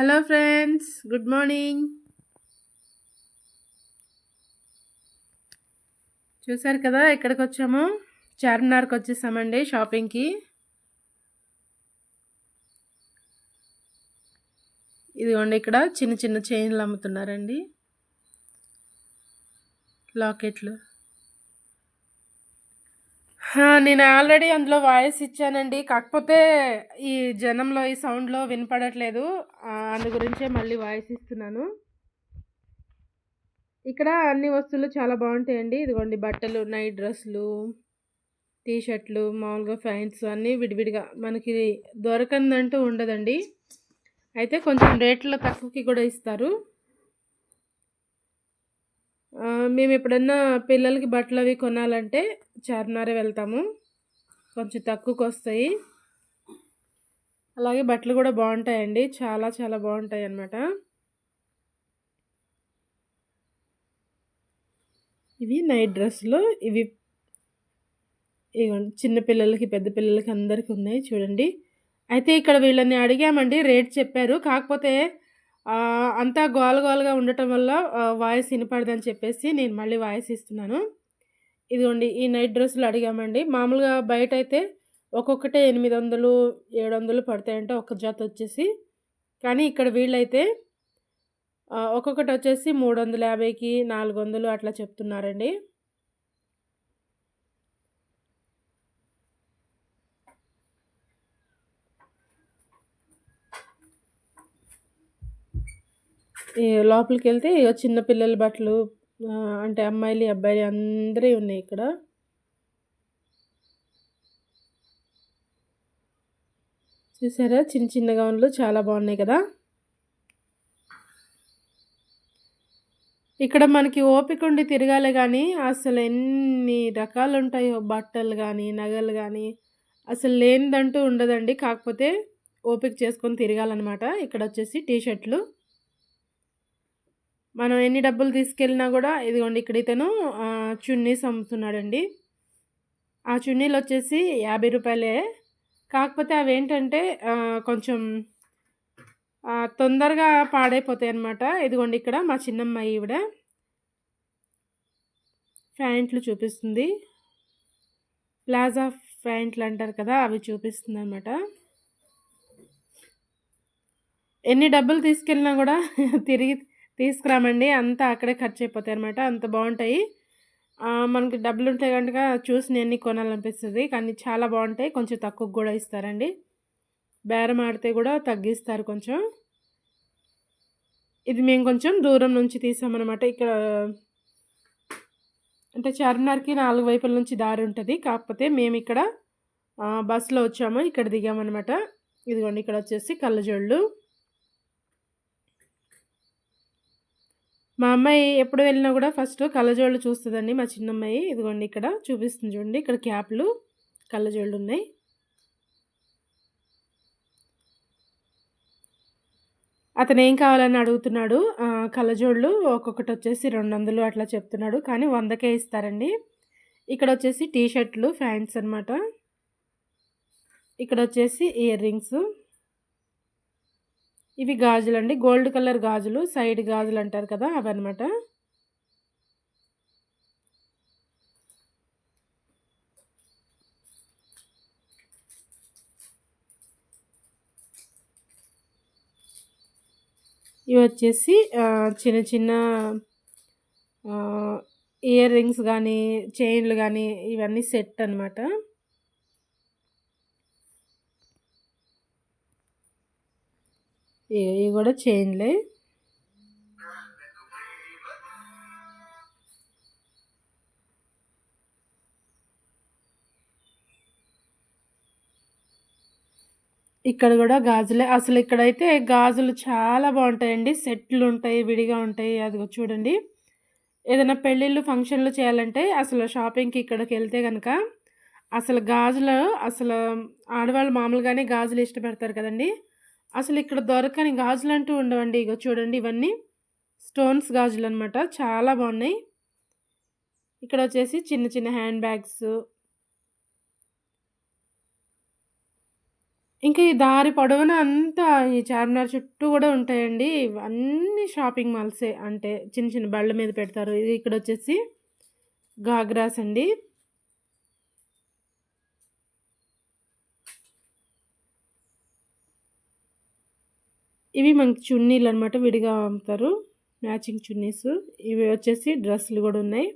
Hello friends good morning చూసారు కదా ఎక్కడికి వచ్చాము చార్మినార్కి వచ్చేసామండి షాపింగ్కి. ఇదిగోండి ఇక్కడ చిన్న చిన్న చైన్లు అమ్ముతున్నారండి. లాకెట్లు. నేను ఆల్రెడీ అందులో వాయిస్ ఇచ్చానండి. కాకపోతే ఈ జనంలో ఈ సౌండ్లో వినపడట్లేదు. అందు గురించే మళ్ళీ వాయిస్ ఇస్తున్నాను. ఇక్కడ అన్ని వస్తువులు చాలా బాగుంటాయండి. ఇదిగోండి బట్టలు నైట్ డ్రెస్సులు టీ షర్ట్లు మామూలుగా ఫ్యాంట్స్ అన్నీ విడివిడిగా మనకి దొరకందంటూ ఉండదండి. అయితే కొంచెం రేట్లు తక్కువకి కూడా ఇస్తారు. మేము ఎప్పుడన్నా పిల్లలకి బట్టలు అవి కొనాలంటే చార్మినారే వెళ్తాము. కొంచెం తక్కువకి వస్తాయి అలాగే బట్టలు కూడా బాగుంటాయండి. చాలా చాలా బాగుంటాయి అన్నమాట. ఇవి నైట్ డ్రెస్సులు. ఇవి ఇవ్వండి చిన్న పిల్లలకి పెద్ద పిల్లలకి అందరికీ ఉన్నాయి. చూడండి. అయితే ఇక్కడ వీళ్ళని అడిగామండి. రేట్ చెప్పారు. కాకపోతే అంతా గోల గోలగా ఉండటం వల్ల వాయిస్ వినపడదని చెప్పేసి నేను మళ్ళీ వాయిస్ ఇస్తున్నాను. ఇదిగోండి ఈ నైట్ డ్రెస్సులు అడిగామండి. మామూలుగా బయట అయితే ఒక్కొక్కటే ఎనిమిది వందలు ఏడు వందలు పడతాయంటే ఒక జత వచ్చేసి. కానీ ఇక్కడ వీళ్ళైతే ఒక్కొక్కటి వచ్చేసి మూడు వందల యాభైకి నాలుగు వందలు అట్లా చెప్తున్నారండి ఈ లోపలికి వెళ్తే ఇగో చిన్న పిల్లల బట్టలు అంటే అమ్మాయిలు అబ్బాయిలు అందరూ ఉన్నాయి ఇక్కడ. చూసారా? చిన్న చిన్న గౌన్లు చాలా బాగున్నాయి కదా? ఇక్కడ మనకి ఓపిక ఉండి తిరగాలి కానీ అసలు ఎన్ని రకాలు ఉంటాయో బట్టలు కానీ నగలు కానీ అసలు లేనిదంటూ ఉండదండి. కాకపోతే ఓపిక చేసుకొని తిరగాలన్నమాట. ఇక్కడ వచ్చేసి టీ షర్ట్లు మనం ఎన్ని డబ్బులు తీసుకెళ్ళినా కూడా ఇదిగోండి ఇక్కడ ఇతను చున్నీస్ అమ్ముతున్నాడండి. ఆ చున్నీలు వచ్చేసి యాభై రూపాయలే. కాకపోతే అవి ఏంటంటే కొంచెం తొందరగా పాడైపోతాయి అన్నమాట ఇదిగోండి ఇక్కడ మా చిన్నమ్మాయి ఈవిడ ప్యాంట్లు చూపిస్తుంది. ప్లాజా ప్యాంట్లు అంటారు కదా అవి చూపిస్తుంది అనమాట ఎన్ని డబ్బులు తీసుకెళ్ళినా కూడా తిరిగి తీసుకురామండి. అంతా అక్కడే ఖర్చు అయిపోతాయి అనమాట అంత బాగుంటాయి. మనకి డబ్బులు ఉంటే కనుక చూసి నేను కొనాలనిపిస్తుంది. కానీ చాలా బాగుంటాయి. కొంచెం తక్కువ కూడా ఇస్తారండి. బేరం ఆడితే కూడా తగ్గిస్తారు కొంచెం. ఇది మేము కొంచెం దూరం నుంచి తీసామన్నమాట ఇక్కడ అంటే చార్మినార్కి నాలుగు వైపుల నుంచి దారి ఉంటుంది. కాకపోతే మేము ఇక్కడ బస్సులో వచ్చాము. ఇక్కడ దిగామన్నమాట. ఇదిగోండి ఇక్కడ వచ్చేసి కళ్ళజోళ్ళు. మా అమ్మాయి ఎప్పుడు వెళ్ళినా కూడా ఫస్ట్ కళ్ళజోళ్ళు చూస్తుందండి మా చిన్నమ్మాయి. ఇదిగోండి ఇక్కడ చూపిస్తుంది చూడండి. ఇక్కడ క్యాప్లు కళ్ళజోళ్ళు ఉన్నాయి అతను ఏం కావాలని అడుగుతున్నాడు? కళ్ళజోళ్ళు ఒక్కొక్కటి వచ్చేసి రెండు వందలు అట్లా చెప్తున్నాడు. కానీ వందకే ఇస్తారండి. ఇక్కడ వచ్చేసి టీ షర్ట్లు ఫ్యాంట్స్ అనమాట ఇక్కడ వచ్చేసి ఇయర్ రింగ్స్. ఇవి గాజులు అండి గోల్డ్ కలర్ గాజులు సైడ్ గాజులు అంటారు కదా అవన్నమాట. ఇవి వచ్చేసి చిన్న చిన్న ఇయర్ రింగ్స్ కానీ చైన్లు కానీ ఇవన్నీ సెట్ అనమాట ఇవి కూడా చైన్లే. ఇక్కడ కూడా గాజులే. అసలు ఇక్కడైతే గాజులు చాలా బాగుంటాయండి. సెట్లు ఉంటాయి విడిగా ఉంటాయి. అది చూడండి. ఏదైనా పెళ్ళిళ్ళు ఫంక్షన్లు చేయాలంటే అసలు షాపింగ్కి ఇక్కడికి వెళ్తే కనుక అసలు గాజులు అసలు ఆడవాళ్ళు మామూలుగానే గాజులు ఇష్టపడతారు కదండి. అసలు ఇక్కడ దొరకని గాజులు అంటూ ఉండవండి ఇక చూడండి ఇవన్నీ స్టోన్స్ గాజులు అనమాట చాలా బాగున్నాయి ఇక్కడ వచ్చేసి చిన్న చిన్న హ్యాండ్ బ్యాగ్స్ ఇంకా ఈ దారి పొడవున అంతా ఈ చార్మినార్ చుట్టూ కూడా ఉంటాయండి. అన్నీ షాపింగ్ మాల్సే. అంటే చిన్న చిన్న బళ్ళ మీద పెడతారు. ఇది ఇక్కడొచ్చేసి గాగ్రాస్ అండి. ఇవి మనకి చున్నీలు అనమాట విడిగా అమ్ముతారు. మ్యాచింగ్ చున్నీస్. ఇవి వచ్చేసి డ్రెస్సులు కూడా ఉన్నాయి.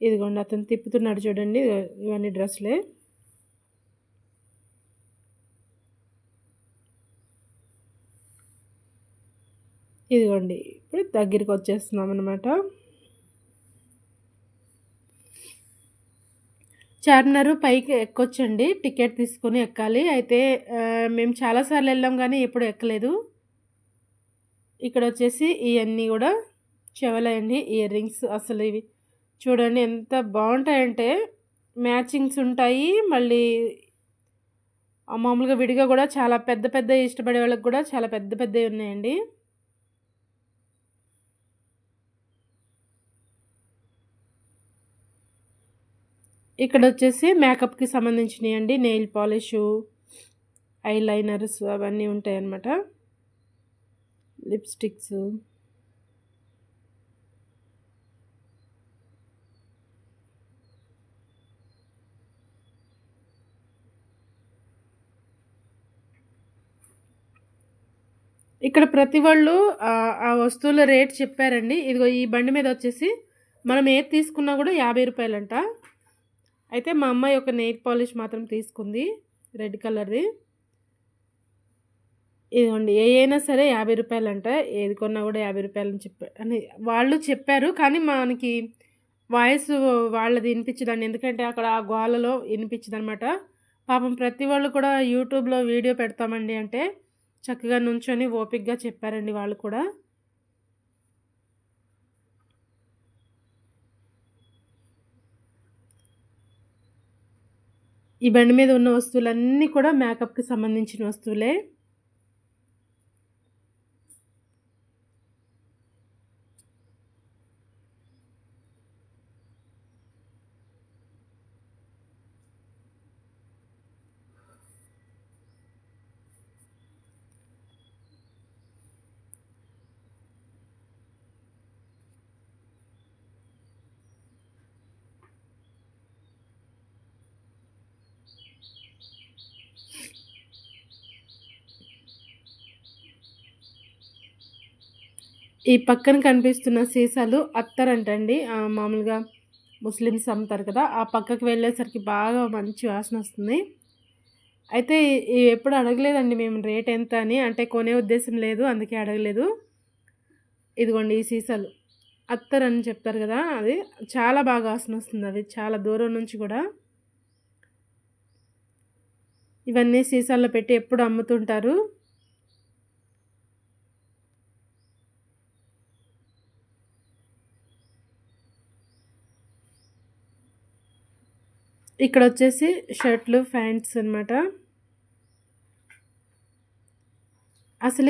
ఇదిగోండి అతను తిప్పుతున్నాడు చూడండి. ఇవన్నీ డ్రెస్సులే. ఇదిగోండి. ఇప్పుడు దగ్గరకు వచ్చేస్తున్నాం అనమాట చార్మినార్ పైకి ఎక్కొచ్చండి. టికెట్ తీసుకొని ఎక్కాలి. అయితే మేము చాలాసార్లు వెళ్ళాం కానీ ఎప్పుడు ఎక్కలేదు. ఇక్కడ వచ్చేసి ఇవన్నీ కూడా చెవలండి ఇయర్ రింగ్స్ అసలు ఇవి చూడండి ఎంత బాగుంటాయంటే మ్యాచింగ్స్ ఉంటాయి. మళ్ళీ మామూలుగా విడిగా కూడా చాలా పెద్ద పెద్ద ఇష్టపడే వాళ్ళకి కూడా చాలా పెద్ద పెద్దవి ఉన్నాయండి. ఇక్కడ వచ్చేసి మేకప్‌కి సంబంధించినవి అండి నెయిల్ పాలిషు, ఐ లైనర్స్ అవన్నీ ఉంటాయన్నమాట. లిప్స్టిక్స్ ఇక్కడ ప్రతి వాళ్ళు ఆ వస్తువుల రేట్ చెప్పారండి. ఇదిగో ఈ బండి మీద వచ్చేసి మనం ఏది తీసుకున్నా కూడా యాభై రూపాయలంట అయితే మా అమ్మాయి ఒక నెయిల్ పాలిష్ మాత్రం తీసుకుంది. రెడ్ కలర్‌ది. ఇదిగోండి ఏయైనా సరే యాభై రూపాయలు అంట ఏది కొన్నా కూడా యాభై రూపాయలు అని చెప్పా అని వాళ్ళు చెప్పారు. కానీ మనకి వాయిస్ వాళ్ళది వినిపించదండి ఎందుకంటే అక్కడ ఆ గోలలో అనమాట పాపం ప్రతి వాళ్ళు కూడా యూట్యూబ్‌లో వీడియో పెడతామండి అంటే చక్కగా నుంచొని ఓపిక్గా చెప్పారండి వాళ్ళు కూడా. ఈ బండి మీద ఉన్న వస్తువులన్నీ కూడా మేకప్‌కి సంబంధించిన వస్తువులే. ఈ పక్కన కనిపిస్తున్న సీసాలు అత్తర్ అంటండి మామూలుగా ముస్లిమ్స్ అమ్ముతారు కదా! ఆ పక్కకి వెళ్ళేసరికి బాగా మంచి వాసనొస్తుంది. అయితే ఎప్పుడు అడగలేదండి మేము రేట్ ఎంత అని. అంటే కొనే ఉద్దేశం లేదు. అందుకే అడగలేదు. ఇదిగోండి ఈ సీసాలు. అత్తర్ అని చెప్తారు కదా అది చాలా బాగా వాసనొస్తుంది అది. చాలా దూరం నుంచి కూడా ఇవన్నీ సీసాల్లో పెట్టి ఎప్పుడు అమ్ముతుంటారు. ఇక్కడ వచ్చేసి షర్ట్‌లు, ప్యాంట్స్ అనమాట.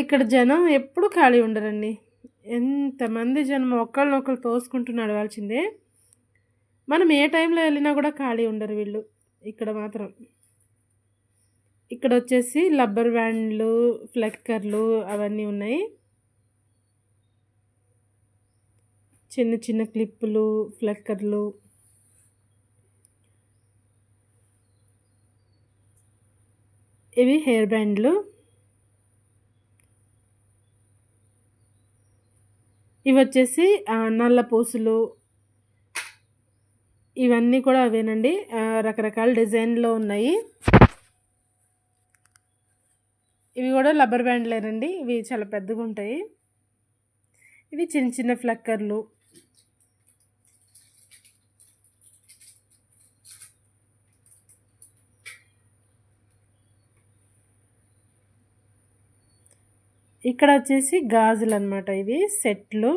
ఇక్కడ జనం ఎప్పుడు ఖాళీ ఉండరండి. ఎంతమంది జనం ఒకళ్ళనొకళ్ళు తోసుకుంటూ నడవాల్సిందే. మనం ఏ టైంలో వెళ్ళినా కూడా ఖాళీ ఉండరు వీళ్ళు. ఇక్కడ మాత్రం. ఇక్కడ వచ్చేసి లబ్బర్ బ్యాండ్లు, ఫ్లెక్కర్లు అవన్నీ ఉన్నాయి. చిన్న చిన్న క్లిప్పులు, ఫ్లెక్కర్లు. ఇవి హెయిర్ బ్యాండ్లు. ఇవి వచ్చేసి నల్ల పూసలు. ఇవన్నీ కూడా అవేనండి. రకరకాల డిజైన్‌లో ఉన్నాయి. ఇవి కూడా రబ్బర్ బ్యాండ్లేనండి. ఇవి చాలా పెద్దగా ఉంటాయి ఇవి చిన్న చిన్న ఫ్లక్కర్లు ఇక్కడ వచ్చేసి గాజులు అనమాట ఇవి సెట్‌లు.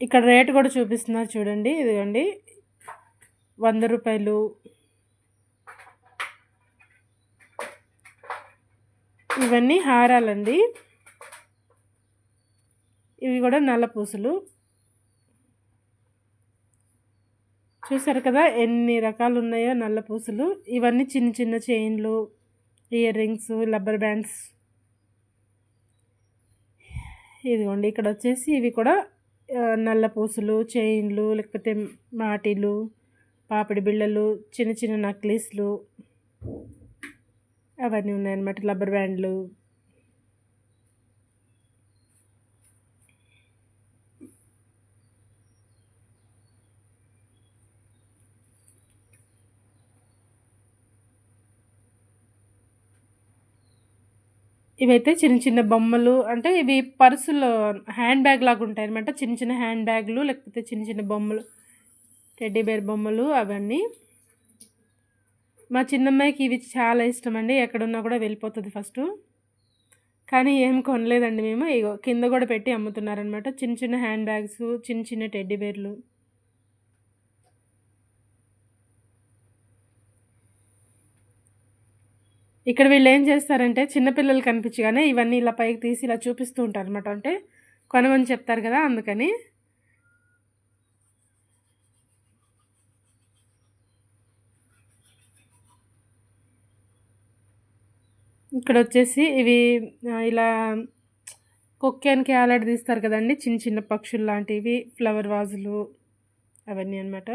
ఇక్కడ రేట్ కూడా చూపిస్తున్నారు చూడండి. ఇదిగోండి. వంద రూపాయలు ఇవన్నీ హారాలండి. ఇవి కూడా నల్ల పూసలు. చూసారు కదా ఎన్ని రకాలు ఉన్నాయో నల్ల పూసలు. ఇవన్నీ చిన్న చిన్న చైన్లు ఇయర్ రింగ్స్ రబ్బర్ బ్యాండ్స్. ఇదిగోండి ఇక్కడ వచ్చేసి ఇవి కూడా నల్ల పూసలు చైన్లు లేకపోతే మాటిలు పాపిడి బిళ్ళలు చిన్న చిన్న నక్లీస్లు. అవన్నీ ఉన్నాయన్నమాట రబ్బర్ బ్యాండ్లు. ఇవైతే చిన్న చిన్న బొమ్మలు అంటే ఇవి పర్సులో హ్యాండ్ బ్యాగ్ లాగా ఉంటాయి అనమాట చిన్న చిన్న హ్యాండ్ బ్యాగ్లు లేకపోతే చిన్న చిన్న బొమ్మలు టెడ్డీ బేర్ బొమ్మలు అవన్నీ. మా చిన్నమ్మాయికి ఇవి చాలా ఇష్టం అండి ఎక్కడున్నా కూడా వెళ్ళిపోతుంది ఫస్ట్. కానీ ఏం కొనలేదండి మేము. ఇగో కింద కూడా పెట్టి అమ్ముతున్నారనమాట చిన్న చిన్న హ్యాండ్ బ్యాగ్స్ చిన్న చిన్న టెడ్డీ బేర్లు. ఇక్కడ వీళ్ళు ఏం చేస్తారంటే చిన్నపిల్లలు కనిపించగానే ఇవన్నీ ఇలా పైకి తీసి ఇలా చూపిస్తూ ఉంటారు అనమాట అంటే కొనమని చెప్తారు కదా అందుకని. ఇక్కడ వచ్చేసి ఇవి ఇలా కొక్కానికి ఆలాడదీస్తారు కదండి. చిన్న చిన్న పక్షులు లాంటివి ఫ్లవర్ వాజులు అవన్నీ అనమాట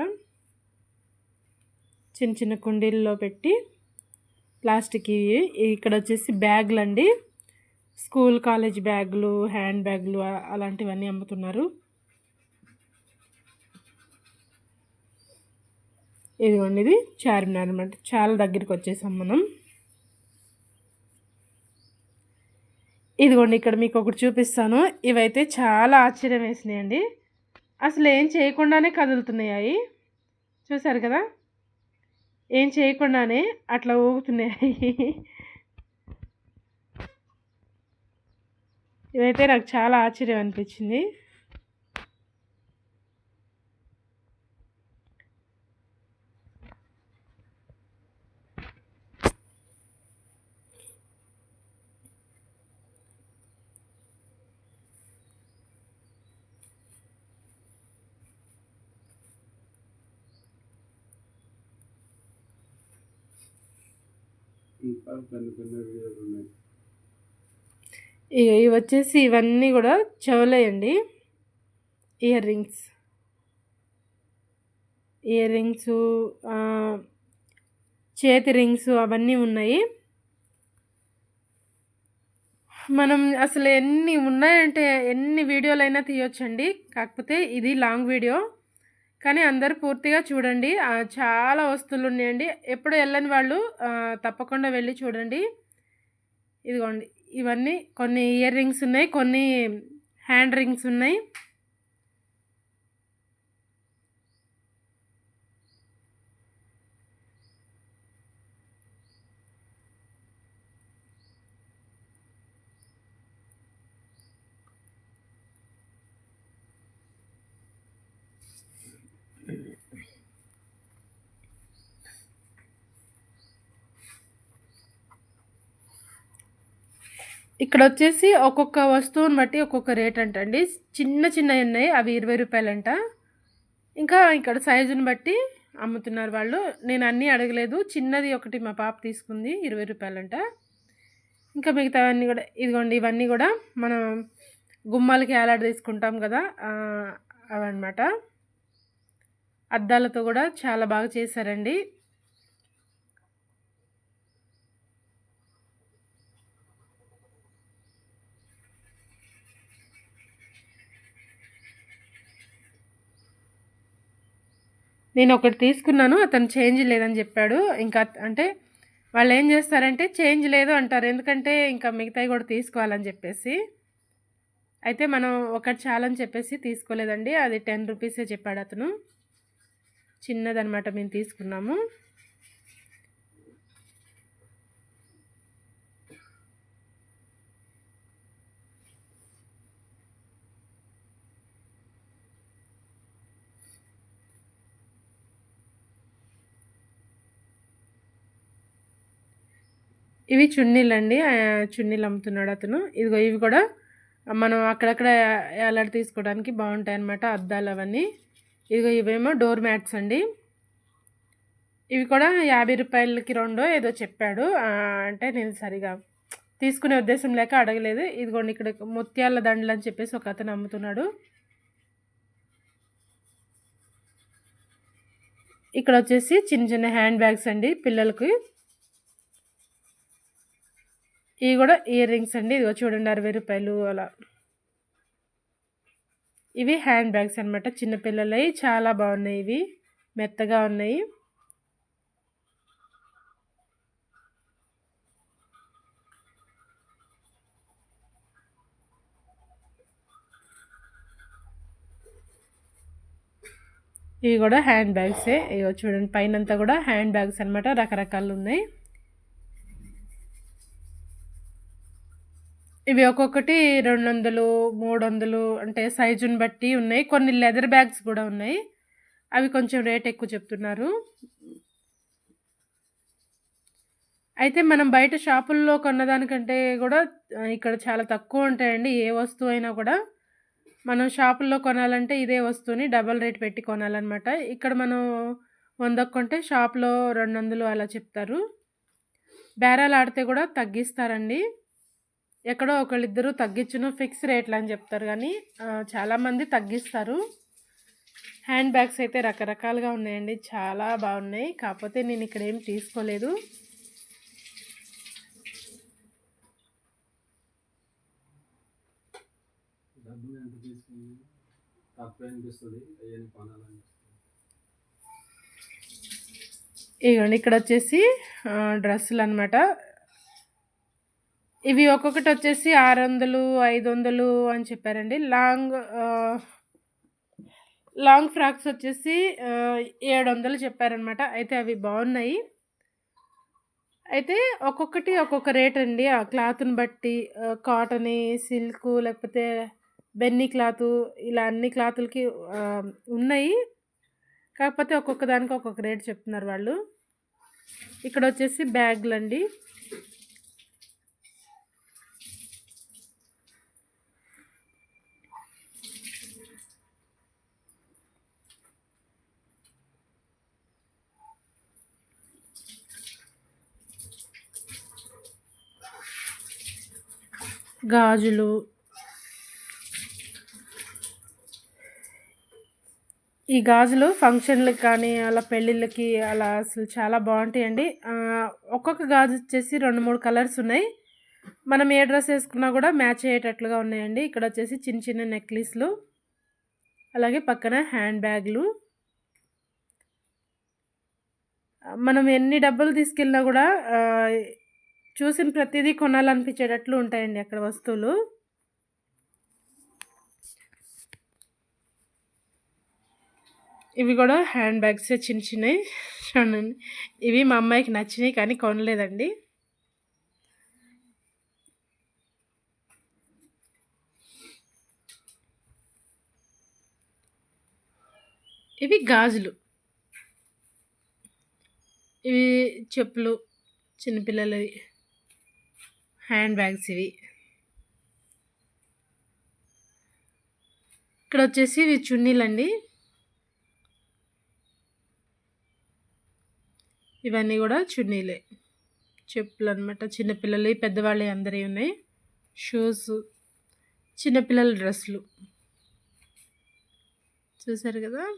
చిన్న చిన్న కుండీల్లో పెట్టి ప్లాస్టిక్ ఇవి ఇక్కడ వచ్చేసి బ్యాగులు అండి స్కూల్ కాలేజ్ బ్యాగులు హ్యాండ్ బ్యాగులు అలాంటివన్నీ అమ్ముతున్నారు. ఇదిగోండి ఇది చార్మినార్ అనమాట చాలా దగ్గరికి వచ్చేసాం మనం. ఇదిగోండి ఇక్కడ మీకు ఒకటి చూపిస్తాను. ఇవైతే చాలా ఆశ్చర్యం వేసినాయండి అసలు ఏం చేయకుండానే కదులుతున్నాయి చూసారు కదా? ఏం చేయకుండానే అట్లా ఊగుతున్నాయి. ఇదైతే నాకు చాలా ఆశ్చర్యం అనిపించింది. ఇవి వచ్చేసి ఇవన్నీ కూడా చెవులేయండి. Ear rings. ఇయర్ రింగ్స్ చేతి రింగ్స్ అవన్నీ ఉన్నాయి. మనం అసలు ఎన్ని ఉన్నాయంటే ఎన్ని వీడియోలైనా తీయొచ్చండి. కాకపోతే ఇది లాంగ్ వీడియో. కానీ అందరు పూర్తిగా చూడండి. చాలా వస్తువులు ఉన్నాయండి. ఎప్పుడు వెళ్ళని వాళ్ళు తప్పకుండా వెళ్ళి చూడండి. ఇదిగోండి. ఇవన్నీ కొన్ని ఇయర్ రింగ్స్ ఉన్నాయి కొన్ని హ్యాండ్ రింగ్స్ ఉన్నాయి. ఇక్కడ వచ్చేసి ఒక్కొక్క వస్తువుని బట్టి ఒక్కొక్క రేట్ అంటండి. చిన్న చిన్నవి ఉన్నాయి అవి ఇరవై రూపాయలంట. ఇంకా ఇక్కడ సైజుని బట్టి అమ్ముతున్నారు వాళ్ళు. నేను అన్నీ అడగలేదు. చిన్నది ఒకటి మా పాప తీసుకుంది ఇరవై రూపాయలంట. ఇంకా మిగతావన్నీ కూడా ఇదిగోండి ఇవన్నీ కూడా మనం గుమ్మాలకి ఏలాడ తీసుకుంటాం కదా అవన్నమాట. అద్దాలతో కూడా చాలా బాగా చేశారండి. నేను ఒకటి తీసుకున్నాను అతను చేంజ్ లేదని చెప్పాడు. ఇంకా అంటే వాళ్ళు ఏం చేస్తారంటే చేంజ్ లేదు అంటారు. ఎందుకంటే ఇంకా మిగతాయి కూడా తీసుకోవాలని చెప్పేసి. అయితే మనం ఒకటి చాలని చెప్పేసి తీసుకోలేదండి. అది టెన్ రూపీసే చెప్పాడు అతను. చిన్నదనమాట మేము తీసుకున్నాము. ఇవి చున్నీలు అండి. చున్నీలు అమ్ముతున్నాడు అతను. ఇదిగో ఇవి కూడా మనం అక్కడక్కడ ఎలాడ తీసుకోవడానికి బాగుంటాయి అన్నమాట అద్దాలు అవన్నీ. ఇదిగో ఇవేమో డోర్ మ్యాట్స్ అండి. ఇవి కూడా యాభై రూపాయలకి రెండో ఏదో చెప్పాడు. అంటే నేను సరిగా తీసుకునే ఉద్దేశం లేక అడగలేదు. ఇదిగోండి ఇక్కడ ముత్యాల దండలు అని చెప్పేసి ఒక అతను అమ్ముతున్నాడు. ఇక్కడ వచ్చేసి చిన్న చిన్న హ్యాండ్ బ్యాగ్స్ అండి పిల్లలకి. ఇవి కూడా ఇయర్ రింగ్స్ అండి. ఇదిగో చూడండి అరవై రూపాయలు అలా. ఇవి హ్యాండ్ బ్యాగ్స్ అనమాట చిన్నపిల్లలవి చాలా బాగున్నాయి ఇవి. మెత్తగా ఉన్నాయి. ఇవి కూడా హ్యాండ్ బ్యాగ్సే ఇవి చూడండి పైన అంతా కూడా హ్యాండ్ బ్యాగ్స్ అనమాట రకరకాలు ఉన్నాయి. ఇవి ఒక్కొక్కటి రెండు వందలు మూడు వందలు అంటే సైజుని బట్టి ఉన్నాయి. కొన్ని లెదర్ బ్యాగ్స్ కూడా ఉన్నాయి. అవి కొంచెం రేట్ ఎక్కువ చెప్తున్నారు. అయితే మనం బయట షాపుల్లో కొన్నదానికంటే కూడా ఇక్కడ చాలా తక్కువ ఉంటాయండి. ఏ వస్తువు అయినా కూడా మనం షాపుల్లో కొనాలంటే ఇదే వస్తువుని డబల్ రేట్ పెట్టి కొనాలన్నమాట. ఇక్కడ మనం వందకు కొంటే షాప్లో రెండు వందలు అలా చెప్తారు. బేరాలు ఆడితే కూడా తగ్గిస్తారండి. ఎక్కడో ఒకళ్ళిద్దరు తగ్గించును ఫిక్స్ రేట్లు అని చెప్తారు కానీ చాలామంది తగ్గిస్తారు. హ్యాండ్ బ్యాగ్స్ అయితే రకరకాలుగా ఉన్నాయండి చాలా బాగున్నాయి. కాకపోతే నేను ఇక్కడ ఏం తీసుకోలేదు. డబ్బులు ఎంత తీసుకుని తక్కువ అనిపిస్తుంది అయ్యని కొనాలనిపిస్తుంది ఇదిగోండి ఇక్కడ వచ్చేసి డ్రెస్సులు అనమాట ఇవి ఒక్కొక్కటి వచ్చేసి ఆరు వందలు ఐదు వందలు అని చెప్పారండి. లాంగ్ లాంగ్ ఫ్రాక్స్ వచ్చేసి ఏడు వందలు చెప్పారనమాట అయితే అవి బాగున్నాయి. అయితే ఒక్కొక్కటి ఒక్కొక్క రేట్ అండి. ఆ క్లాత్ని బట్టి కాటన్ సిల్క్ లేకపోతే బెన్నీ క్లాత్ ఇలా అన్ని క్లాతులకి ఉన్నాయి. కాకపోతే ఒక్కొక్క దానికి ఒక్కొక్క రేట్ చెప్తున్నారు వాళ్ళు. ఇక్కడ వచ్చేసి బ్యాగులు అండి గాజులు. ఈ గాజులు ఫంక్షన్లకు కానీ అలా పెళ్ళిళ్ళకి అలా అసలు చాలా బాగుంటాయండి. ఒక్కొక్క గాజు వచ్చేసి రెండు మూడు కలర్స్ ఉన్నాయి. మనం ఏ డ్రెస్ వేసుకున్నా కూడా మ్యాచ్ అయ్యేటట్లుగా ఉన్నాయండి. ఇక్కడ వచ్చేసి చిన్న చిన్న నెక్లెస్లు అలాగే పక్కన హ్యాండ్ బ్యాగ్లు. మనం ఎన్ని డబ్బులు తీసుకెళ్ళినా కూడా చూసిన ప్రతిదీ కొనాలనిపించేటట్లు ఉంటాయండి అక్కడ వస్తువులు. ఇవి కూడా హ్యాండ్ బ్యాగ్స్ చిన్న చిన్నవి చూడండి. ఇవి మా అమ్మాయికి నచ్చినాయి కానీ కొనలేదండి. ఇవి గాజులు. ఇవి చెప్పులు చిన్నపిల్లలవి. హ్యాండ్ బ్యాగ్స్ ఇవి. ఇక్కడ వచ్చేసి ఇవి చున్నీలండి. ఇవన్నీ కూడా చున్నీలే. చెప్పులు అనమాట చిన్నపిల్లలు పెద్దవాళ్ళవి అందరి ఉన్నాయి. షూస్ చిన్నపిల్లల డ్రెస్సులు. చూసారు కదా?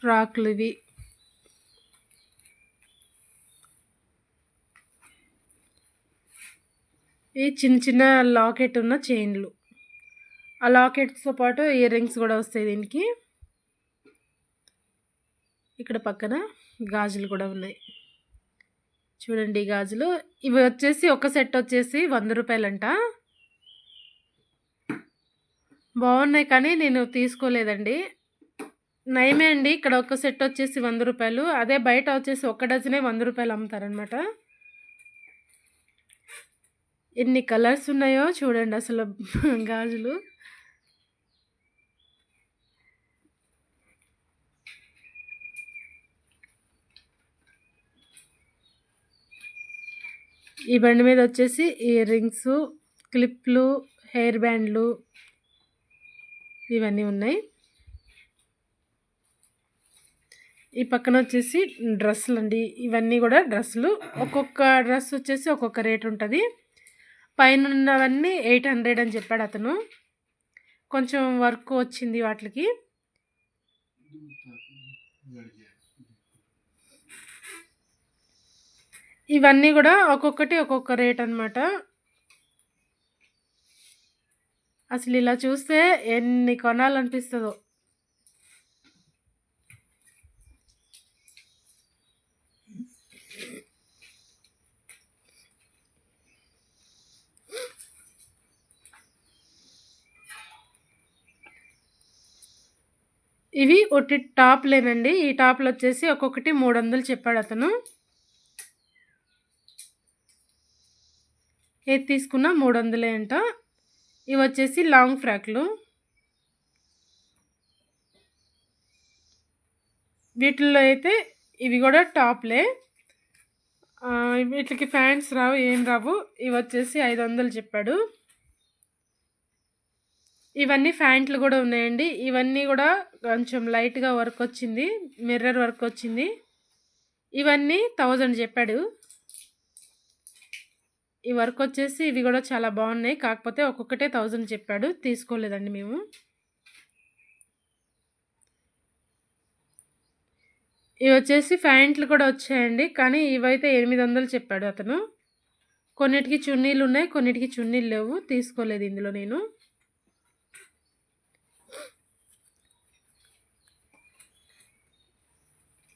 ఫ్రాక్లు ఇవి. ఈ చిన్న చిన్న లాకెట్ ఉన్న చైన్లు. ఆ లాకెట్స్తో పాటు ఇయర్ రింగ్స్ కూడా వస్తాయి దీనికి. ఇక్కడ పక్కన గాజులు కూడా ఉన్నాయి. చూడండి గాజులు. ఇవి వచ్చేసి ఒక సెట్ వచ్చేసి వంద రూపాయలంట. బాగున్నాయి కానీ నేను తీసుకోలేదండి. నయమే అండి. ఇక్కడ ఒక సెట్ వచ్చేసి వంద రూపాయలు. అదే బయట వచ్చేసి ఒక డజనే వంద రూపాయలు అమ్ముతారనమాట ఎన్ని కలర్స్ ఉన్నాయో చూడండి అసలు గాజులు. ఈ బండి మీద వచ్చేసి ఇయర్ రింగ్స్ క్లిప్లు హెయిర్ బ్యాండ్లు ఇవన్నీ ఉన్నాయి. ఈ పక్కన వచ్చేసి డ్రెస్సులు అండి ఇవన్నీ కూడా డ్రెస్సులు. ఒక్కొక్క డ్రెస్ వచ్చేసి ఒక్కొక్క రేట్ ఉంటుంది. పైన ఉన్నవన్నీ ఎయిట్ హండ్రెడ్ అని చెప్పాడు అతను. కొంచెం వర్క్ వచ్చింది వాటికి. ఇవన్నీ కూడా ఒక్కొక్కటి ఒక్కొక్క రేట్ అన్నమాట. అసలు ఇలా చూస్తే ఎన్ని కొనాలనిపిస్తుందో. ఇవి ఒట్టి టాప్లేనండి. ఈ టాప్లు వచ్చేసి ఒక్కొక్కటి మూడు వందలు చెప్పాడు అతను. ఏది తీసుకున్నా మూడు వందలే అంట. ఇవి వచ్చేసి లాంగ్ ఫ్రాక్లు. వీటిల్లో అయితే ఇవి కూడా టాప్లే. వీటికి ఫ్యాన్స్ రావు ఏం రావు. ఇవి వచ్చేసి ఐదు వందలు చెప్పాడు. ఇవన్నీ ఫ్యాంట్లు కూడా ఉన్నాయండి. ఇవన్నీ కూడా కొంచెం లైట్గా వర్క్ వచ్చింది. మిర్రర్ వర్క్ వచ్చింది. ఇవన్నీ థౌజండ్ చెప్పాడు. ఈ వర్క్ వచ్చేసి ఇవి కూడా చాలా బాగున్నాయి. కాకపోతే ఒక్కొక్కటే థౌజండ్ చెప్పాడు. తీసుకోలేదండి మేము. ఇవి వచ్చేసి ఫ్యాంట్లు కూడా వచ్చాయండి. కానీ ఇవైతే ఎనిమిది వందలు చెప్పాడు అతను. కొన్నిటికి చున్నీలు ఉన్నాయి కొన్నిటికి చున్నీలు లేవు. తీసుకోలేదు ఇందులో నేను.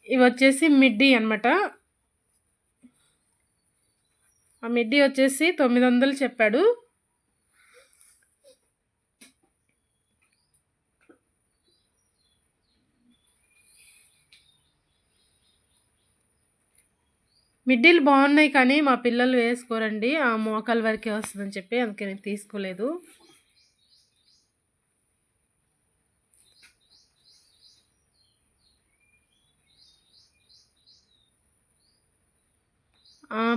ఇవి వచ్చేసి మిడ్డీ అనమాట ఆ మిడ్డీ వచ్చేసి తొమ్మిది వందలు చెప్పాడు. మిడ్డీలు బాగున్నాయి కానీ మా పిల్లలు వేసుకోరండి. ఆ మోకాల వరకే వస్తుందని చెప్పి అందుకే నేను తీసుకోలేదు.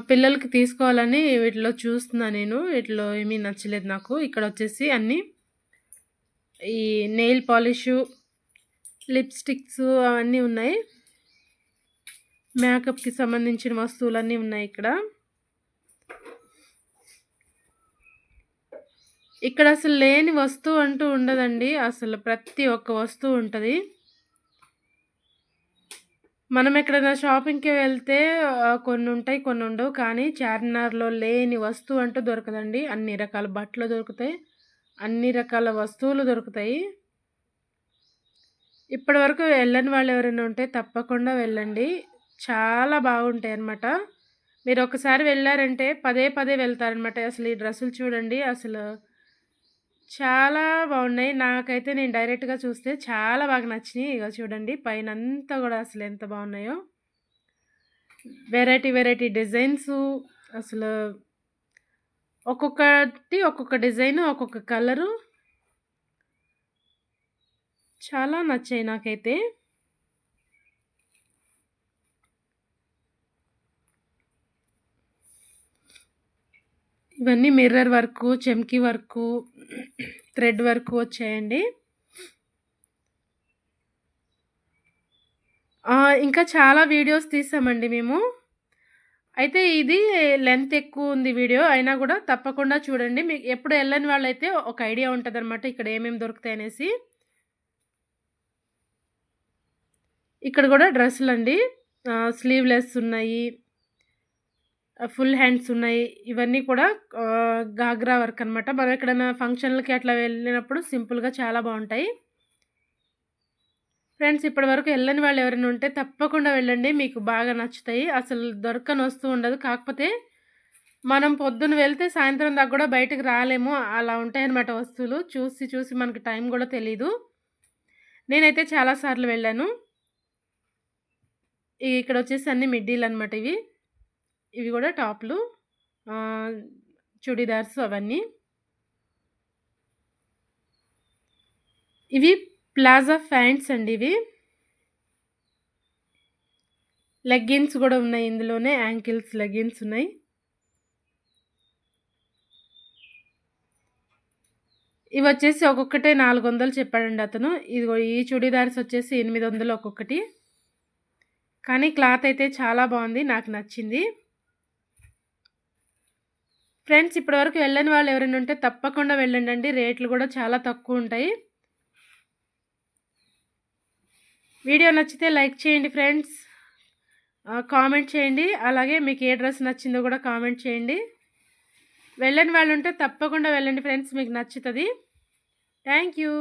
పిల్లలకి తీసుకోవాలని వీటిలో చూస్తున్నా నేను. వీటిలో ఏమీ నచ్చలేదు నాకు. ఇక్కడ వచ్చేసి అన్నీ ఈ నెయిల్ పాలిషు లిప్స్టిక్స్ అవన్నీ ఉన్నాయి. మేకప్కి సంబంధించిన వస్తువులన్నీ ఉన్నాయి ఇక్కడ. ఇక్కడ అసలు లేని వస్తువు అంటూ ఉండదండి. అసలు ప్రతి ఒక్క వస్తువు ఉంటుంది. మనం ఎక్కడైనా షాపింగ్కి వెళ్తే కొన్ని ఉంటాయి కొన్ని ఉండవు. కానీ చార్మినార్లో లేని వస్తువు అంటూ దొరకదండి. అన్ని రకాల బట్టలు దొరుకుతాయి. అన్ని రకాల వస్తువులు దొరుకుతాయి. ఇప్పటి వరకు వెళ్ళని వాళ్ళు ఎవరైనా ఉంటే తప్పకుండా వెళ్ళండి. చాలా బాగుంటాయి అన్నమాట. మీరు ఒకసారి వెళ్ళారంటే పదే పదే వెళ్తారనమాట అసలు ఈ డ్రెస్సులు చూడండి. అసలు చాలా బాగున్నాయి. నాకైతే నేను డైరెక్ట్గా చూస్తే చాలా బాగా నచ్చినాయి. ఇక చూడండి పైన అంతా కూడా అసలు ఎంత బాగున్నాయో. వెరైటీ వెరైటీ డిజైన్స్ అసలు ఒక్కొక్కటి ఒక్కొక్క డిజైన్ ఒక్కొక్క కలరు. చాలా నచ్చాయి నాకైతే. ఇవన్నీ మిర్రర్ వర్క్ చెమ్కీ వర్క్ థ్రెడ్ వర్క్ వచ్చాయండి. ఇంకా చాలా వీడియోస్ తీసామండి మేము. అయితే ఇది లెంత్ ఎక్కువ ఉంది వీడియో అయినా కూడా తప్పకుండా చూడండి. మీకు ఎప్పుడు వెళ్ళని వాళ్ళైతే ఒక ఐడియా ఉంటుంది అనమాట ఇక్కడ ఏమేమి దొరుకుతాయి అనేసి. ఇక్కడ కూడా డ్రెస్సులు అండి స్లీవ్లెస్ ఉన్నాయి. ఫుల్ హ్యాండ్స్ ఉన్నాయి. ఇవన్నీ కూడా గాగ్రా వర్క్ అనమాట మనం ఎక్కడైనా ఫంక్షన్లకి అట్లా వెళ్ళినప్పుడు సింపుల్గా చాలా బాగుంటాయి. ఫ్రెండ్స్ ఇప్పటి వరకు వెళ్ళని వాళ్ళు ఎవరైనా ఉంటే తప్పకుండా వెళ్ళండి. మీకు బాగా నచ్చుతాయి. అసలు దొరకని వస్తూ ఉండదు. కాకపోతే మనం పొద్దున వెళ్తే సాయంత్రం దాకా కూడా బయటకు రాలేము. అలా ఉంటాయన్నమాట వస్తువులు. చూసి చూసి మనకి టైం కూడా తెలీదు. నేనైతే చాలాసార్లు వెళ్ళాను. ఇక్కడ వచ్చేసి అన్ని మిడ్డీలు అనమాట ఇవి. ఇవి కూడా టాప్లు. చుడీదార్స్ అవన్నీ. ఇవి ప్లాజా ప్యాంట్స్ అండి ఇవి. లెగ్గిన్స్ కూడా ఉన్నాయి ఇందులోనే యాంకిల్స్ లెగ్గిన్స్ ఉన్నాయి. ఇవి వచ్చేసి ఒక్కొక్కటే నాలుగు వందలు చెప్పాడండి అతను. ఇదిగో ఈ చుడీదార్స్ వచ్చేసి ఎనిమిది వందలు ఒక్కొక్కటి. కానీ క్లాత్ అయితే చాలా బాగుంది నాకు నచ్చింది. ఫ్రెండ్స్ ఇప్పటివరకు వెళ్ళని వాళ్ళు ఎవరైనా ఉంటే తప్పకుండా వెళ్ళండి అండి రేట్లు కూడా చాలా తక్కువ ఉంటాయి. వీడియో నచ్చితే లైక్ చేయండి ఫ్రెండ్స్. కామెంట్ చేయండి. అలాగే మీకు ఏ డ్రెస్ నచ్చిందో కూడా కామెంట్ చేయండి. వెళ్ళని వాళ్ళు ఉంటే తప్పకుండా వెళ్ళండి ఫ్రెండ్స్ మీకు నచ్చుతుంది. Thank you.